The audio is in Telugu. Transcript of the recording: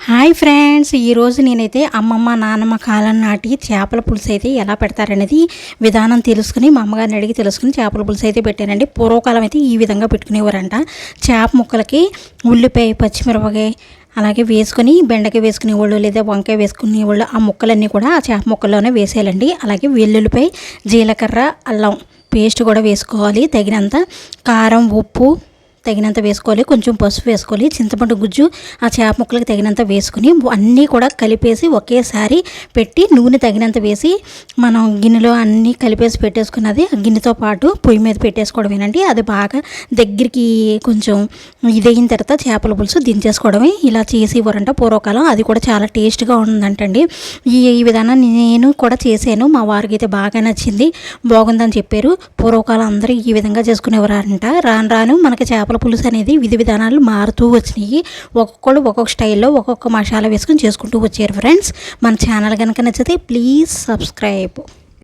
హాయ్ ఫ్రెండ్స్ ఈరోజు నేనైతే అమ్మమ్మ నాన్నమ్మ కాలం నాటి చేపల పులుసు అయితే ఎలా పెడతారనేది విధానం తెలుసుకుని మా అమ్మగారిని అడిగి తెలుసుకుని చేపల పులుసు అయితే పెట్టానండి. పూర్వకాలం అయితే ఈ విధంగా పెట్టుకునేవారంట. చేప ముక్కలకి ఉల్లిపాయ పచ్చిమిరపకాయ అలాగే వేసుకొని బెండకాయ వేసుకునేవాళ్ళు లేదా వంకాయ వేసుకునేవాళ్ళు ఆ ముక్కలన్నీ కూడా ఆ చేప ముక్కల్లోనే వేసేయాలండి. అలాగే వెల్లుల్లిపై జీలకర్ర అల్లం పేస్ట్ కూడా వేసుకోవాలి. తగినంత కారం ఉప్పు తగినంత వేసుకోవాలి. కొంచెం పసుపు వేసుకోవాలి. చింతపండు గుజ్జు ఆ చేప ముక్కలకి తగినంత వేసుకుని అన్నీ కూడా కలిపేసి ఒకేసారి పెట్టి నూనె తగినంత వేసి మనం గిన్నెలో అన్నీ కలిపేసి పెట్టేసుకున్నది ఆ గిన్నెతో పాటు పొయ్యి మీద పెట్టేసుకోవడమేనండి అది బాగా దగ్గరికి కొంచెం ఇదైన తర్వాత చేపల పులుసు దించేసుకోవడమే. ఇలా చేసి ఇవ్వరంట పూర్వకాలం. అది కూడా చాలా టేస్ట్గా ఉందంటండి. ఈ ఈ విధానాన్ని నేను కూడా చేశాను. మా వారికి అయితే బాగా నచ్చింది. బాగుందని చెప్పారు. పూర్వకాలం అందరూ ఈ విధంగా చేసుకునేవారంట. రాను రాను మనకి చేపల పులుసు అనేది విధి విధానాలు మారుతూ వచ్చినాయి. ఒక్కొక్కళ్ళు ఒక్కొక్క స్టైల్లో ఒక్కొక్క మసాలా వేసుకొని చేసుకుంటూ వచ్చారు ఫ్రెండ్స్. మన ఛానల్ కనుక నచ్చితే ప్లీజ్ సబ్స్క్రైబ్.